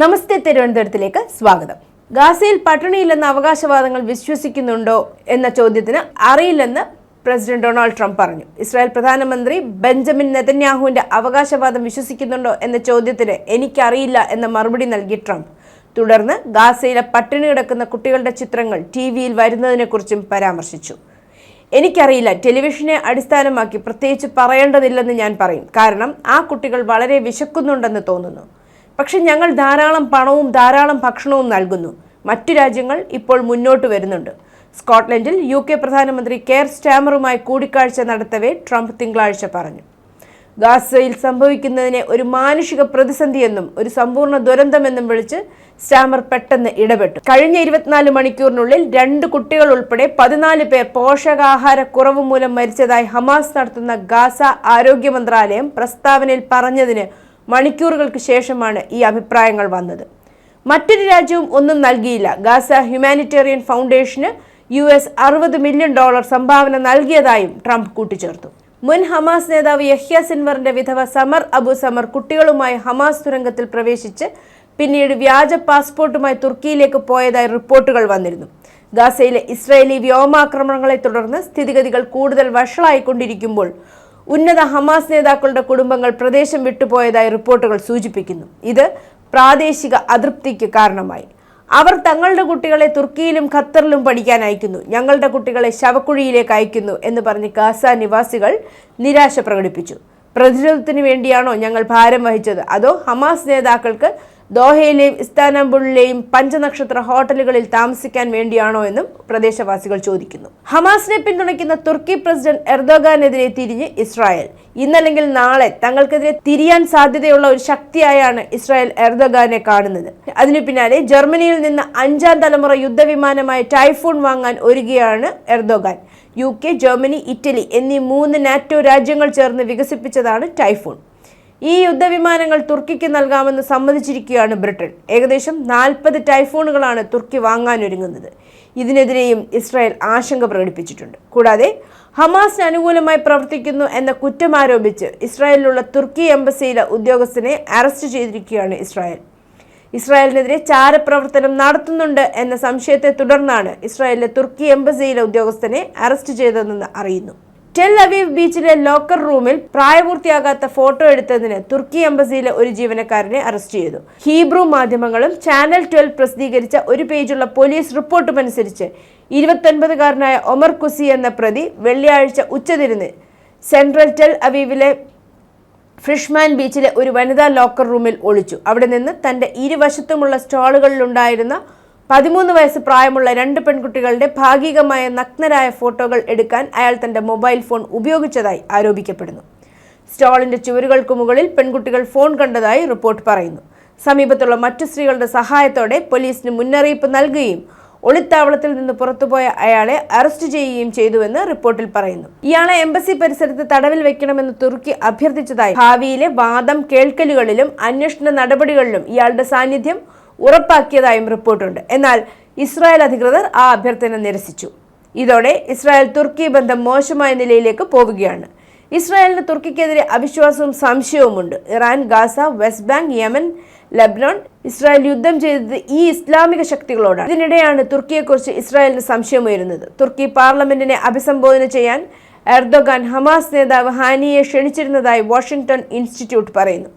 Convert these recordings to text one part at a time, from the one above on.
നമസ്തേ തിരുവനന്തപുരത്തിലേക്ക് സ്വാഗതം. ഗാസയിൽ പട്ടിണിയില്ലെന്ന അവകാശവാദങ്ങൾ വിശ്വസിക്കുന്നുണ്ടോ എന്ന ചോദ്യത്തിന് അറിയില്ലെന്ന് പ്രസിഡന്റ് ഡൊണാൾഡ് ട്രംപ് പറഞ്ഞു. ഇസ്രായേൽ പ്രധാനമന്ത്രി ബെഞ്ചമിൻ നെതന്യാഹുവിന്റെ അവകാശവാദം വിശ്വസിക്കുന്നുണ്ടോ എന്ന ചോദ്യത്തിന് എനിക്കറിയില്ല എന്ന മറുപടി നൽകി ട്രംപ്. തുടർന്ന് ഗാസയിലെ പട്ടിണി കിടക്കുന്ന കുട്ടികളുടെ ചിത്രങ്ങൾ ടി വിയിൽ വരുന്നതിനെക്കുറിച്ചും പരാമർശിച്ചു. എനിക്കറിയില്ല ടെലിവിഷനെ അടിസ്ഥാനമാക്കി പ്രത്യേകിച്ച് പറയേണ്ടതില്ലെന്ന് ഞാൻ പറയും. കാരണം ആ കുട്ടികൾ വളരെ വിശക്കുന്നുണ്ടെന്ന് തോന്നുന്നു. പക്ഷെ ഞങ്ങൾ ധാരാളം പണവും ധാരാളം ഭക്ഷണവും നൽകുന്നു. മറ്റു രാജ്യങ്ങൾ ഇപ്പോൾ മുന്നോട്ട് വരുന്നുണ്ട്. സ്കോട്ട്ലൻഡിൽ യു കെ പ്രധാനമന്ത്രി കെയർ സ്റ്റാമറുമായി കൂടിക്കാഴ്ച നടത്തവേ ട്രംപ് തിങ്കളാഴ്ച പറഞ്ഞു. ഗാസയിൽ സംഭവിക്കുന്നതിനെ ഒരു മാനുഷിക പ്രതിസന്ധിയെന്നും ഒരു സമ്പൂർണ ദുരന്തമെന്നും വിളിച്ച് സ്റ്റാമർ പെട്ടെന്ന് ഇടപെട്ടു. കഴിഞ്ഞ ഇരുപത്തിനാല് മണിക്കൂറിനുള്ളിൽ രണ്ട് കുട്ടികൾ ഉൾപ്പെടെ പതിനാല് പേർ പോഷകാഹാരക്കുറവ് മൂലം മരിച്ചതായി ഹമാസ് നടത്തുന്ന ഗാസ ആരോഗ്യ മന്ത്രാലയം പ്രസ്താവനയിൽ പറഞ്ഞതിന് മണിക്കൂറുകൾക്ക് ശേഷമാണ് ഈ അഭിപ്രായങ്ങൾ വന്നത്. മറ്റൊരു രാജ്യവും ഒന്നും നൽകിയില്ല. ഗാസ ഹ്യൂമാനിറ്റേറിയൻ ഫൗണ്ടേഷന് യു എസ് അറുപത് മില്യൺ ഡോളർ സംഭാവന നൽകിയതായും ട്രംപ് കൂട്ടിച്ചേർത്തു. മുൻ ഹമാസ് നേതാവ് യഹ്യ സിൻവറിന്റെ വിധവ സമർ അബു സമർ കുട്ടികളുമായി ഹമാസ് തുരങ്കത്തിൽ പ്രവേശിച്ച് പിന്നീട് വ്യാജ പാസ്പോർട്ടുമായി തുർക്കിയിലേക്ക് പോയതായി റിപ്പോർട്ടുകൾ വന്നിരുന്നു. ഗാസയിലെ ഇസ്രായേലി വ്യോമാക്രമണങ്ങളെ തുടർന്ന് സ്ഥിതിഗതികൾ കൂടുതൽ വഷളായിക്കൊണ്ടിരിക്കുമ്പോൾ ഉന്നത ഹമാസ് നേതാക്കളുടെ കുടുംബങ്ങൾ പ്രദേശം വിട്ടുപോയതായി റിപ്പോർട്ടുകൾ സൂചിപ്പിക്കുന്നു. ഇത് പ്രാദേശിക അതൃപ്തിക്ക് കാരണമായി. അവർ തങ്ങളുടെ കുട്ടികളെ തുർക്കിയിലും ഖത്തറിലും പഠിക്കാൻ അയക്കുന്നു. ഞങ്ങളുടെ കുട്ടികളെ ശവക്കുഴിയിലേക്ക് അയക്കുന്നു എന്ന് പറഞ്ഞ് ഗാസ നിവാസികൾ നിരാശ പ്രകടിപ്പിച്ചു. പ്രതിരോധത്തിന് വേണ്ടിയാണോ ഞങ്ങൾ ഭാരം വഹിച്ചത്? അതോ ഹമാസ് നേതാക്കൾക്ക് ദോഹയിലെയും ഇസ്താനബുളിലെയും പഞ്ചനക്ഷത്ര ഹോട്ടലുകളിൽ താമസിക്കാൻ വേണ്ടിയാണോ എന്നും പ്രദേശവാസികൾ ചോദിക്കുന്നു. ഹമാസിനെ പിന്തുണയ്ക്കുന്ന തുർക്കി പ്രസിഡന്റ് എർദോഗാനെതിരെ തിരിഞ്ഞ് ഇസ്രായേൽ. ഇന്നല്ലെങ്കിൽ നാളെ തങ്ങൾക്കെതിരെ തിരിയാൻ സാധ്യതയുള്ള ഒരു ശക്തിയായാണ് ഇസ്രായേൽ എർദോഗാനെ കാണുന്നത്. അതിനു പിന്നാലെ ജർമ്മനിയിൽ നിന്ന് അഞ്ചാം തലമുറ യുദ്ധവിമാനമായ ടൈഫൂൺ വാങ്ങാൻ ഒരുങ്ങിയാണ് Erdogan. U K Germany Italy എന്നീ മൂന്ന് നാറ്റോ രാജ്യങ്ങൾ ചേർന്ന് വികസിപ്പിച്ചതാണ് ടൈഫൂൺ. ഈ യുദ്ധവിമാനങ്ങൾ തുർക്കിക്ക് നൽകാമെന്ന് സമ്മതിച്ചിരിക്കുകയാണ് ബ്രിട്ടൻ. ഏകദേശം നാൽപ്പത് ടൈഫോണുകളാണ് തുർക്കി വാങ്ങാനൊരുങ്ങുന്നത് ഇതിനെതിരെയും ഇസ്രായേൽ ആശങ്ക പ്രകടിപ്പിച്ചിട്ടുണ്ട്. കൂടാതെ ഹമാസിന് അനുകൂലമായി പ്രവർത്തിക്കുന്നു എന്ന കുറ്റം ആരോപിച്ച് ഇസ്രായേലിലുള്ള തുർക്കി എംബസിയിലെ ഉദ്യോഗസ്ഥനെ അറസ്റ്റ് ചെയ്തിരിക്കുകയാണ് ഇസ്രായേൽ. ഇസ്രായേലിനെതിരെ ചാരപ്രവർത്തനം നടത്തുന്നുണ്ട് എന്ന സംശയത്തെ തുടർന്നാണ് ഇസ്രായേലിലെ തുർക്കി എംബസിയിലെ ഉദ്യോഗസ്ഥനെ അറസ്റ്റ് ചെയ്തതെന്ന് അറിയുന്നു. ടെൽ അവീവ് ബീച്ചിലെ ലോക്കർ റൂമിൽ പ്രായപൂർത്തിയാകാത്ത ഫോട്ടോ എടുത്തതിന് തുർക്കി എംബസിയിലെ ഒരു ജീവനക്കാരനെ അറസ്റ്റ് ചെയ്തു. ഹീബ്രു മാധ്യമങ്ങളും ചാനൽ ട്വൽവ് പ്രസിദ്ധീകരിച്ച ഒരു പേജുള്ള പോലീസ് റിപ്പോർട്ടും അനുസരിച്ച് ഇരുപത്തൊൻപതുകാരനായ ഒമർ കുസി എന്ന പ്രതി വെള്ളിയാഴ്ച ഉച്ചതിരിഞ്ഞ് സെൻട്രൽ ടെൽ അവീവിലെ ഫ്രിഷ്മാൻ ബീച്ചിലെ ഒരു വനിതാ ലോക്കർ റൂമിൽ ഒളിച്ചു. അവിടെ നിന്ന് തന്റെ ഇരുവശത്തുമുള്ള സ്റ്റാളുകളിലുണ്ടായിരുന്ന പതിമൂന്ന് വയസ്സ് പ്രായമുള്ള രണ്ട് പെൺകുട്ടികളുടെ ഭാഗികമായ നഗ്നരായ ഫോട്ടോകൾ എടുക്കാൻ അയാൾ തന്റെ മൊബൈൽ ഫോൺ ഉപയോഗിച്ചതായി ആരോപിക്കപ്പെടുന്നു. സ്റ്റാളിന്റെ ചുവരുകൾക്ക് മുകളിൽ പെൺകുട്ടികൾ ഫോൺ കണ്ടതായി റിപ്പോർട്ട് പറയുന്നു. സമീപത്തുള്ള മറ്റു സ്ത്രീകളുടെ സഹായത്തോടെ പോലീസിന് മുന്നറിയിപ്പ് നൽകുകയും ഒളിത്താവളത്തിൽ നിന്ന് പുറത്തുപോയ അയാളെ അറസ്റ്റ് ചെയ്യുകയും ചെയ്തുവെന്ന് റിപ്പോർട്ടിൽ പറയുന്നു. ഇയാളെ എംബസി പരിസരത്ത് തടവിൽ വെക്കണമെന്ന് തുർക്കി അഭ്യർത്ഥിച്ചതായി ഭാവിയിലെ വാദം കേൾക്കലുകളിലും അന്വേഷണ നടപടികളിലും ഇയാളുടെ സാന്നിധ്യം ഉറപ്പാക്കിയതായും റിപ്പോർട്ടുണ്ട്. എന്നാൽ ഇസ്രായേൽ അധികൃതർ ആ അഭ്യർത്ഥന നിരസിച്ചു. ഇതോടെ ഇസ്രായേൽ തുർക്കി ബന്ധം മോശമായ നിലയിലേക്ക് പോവുകയാണ്. ഇസ്രായേലിന് തുർക്കിക്കെതിരെ അവിശ്വാസവും സംശയവുമുണ്ട്. Iran Gaza West Bank Yemen Lebanon Israel യുദ്ധം ചെയ്തത് ഈ ഇസ്ലാമിക ശക്തികളോടാണ്. ഇതിനിടെയാണ് തുർക്കിയെക്കുറിച്ച് ഇസ്രായേലിന് സംശയമുയരുന്നത്. തുർക്കി പാർലമെന്റിനെ അഭിസംബോധന ചെയ്യാൻ എർദോഗാൻ ഹമാസ് നേതാവ് ഹാനിയെ ക്ഷണിച്ചിരുന്നതായി വാഷിംഗ്ടൺ ഇൻസ്റ്റിറ്റ്യൂട്ട് പറയുന്നു.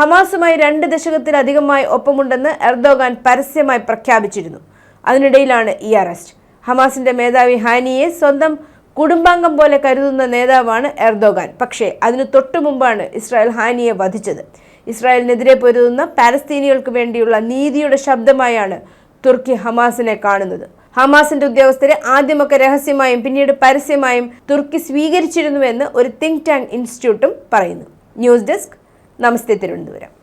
ഹമാസുമായി രണ്ട് ദശകത്തിലധികമായി ഒപ്പമുണ്ടെന്ന് എർദോഗാൻ പരസ്യമായി പ്രഖ്യാപിച്ചിരുന്നു. അതിനിടയിലാണ് ഈ അറസ്റ്റ്. ഹമാസിന്റെ മേധാവി ഹാനിയെ സ്വന്തം കുടുംബാംഗം പോലെ കരുതുന്ന നേതാവാണ് എർദോഗാൻ. പക്ഷേ അതിനു തൊട്ടു മുമ്പാണ് ഇസ്രായേൽ ഹാനിയെ വധിച്ചത്. ഇസ്രായേലിനെതിരെ പൊരുതുന്ന പാലസ്തീനികൾക്ക് വേണ്ടിയുള്ള നീതിയുടെ ശബ്ദമായാണ് തുർക്കി ഹമാസിനെ കാണുന്നത്. ഹമാസിന്റെ ഉദ്യോഗസ്ഥരെ ആദ്യമൊക്കെ രഹസ്യമായും പിന്നീട് പരസ്യമായും തുർക്കി സ്വീകരിച്ചിരുന്നുവെന്ന് ഒരു തിങ്ക് ടാങ്ക് ഇൻസ്റ്റിറ്റ്യൂട്ടും പറയുന്നു. News desk namaste Thiruvananthapuram.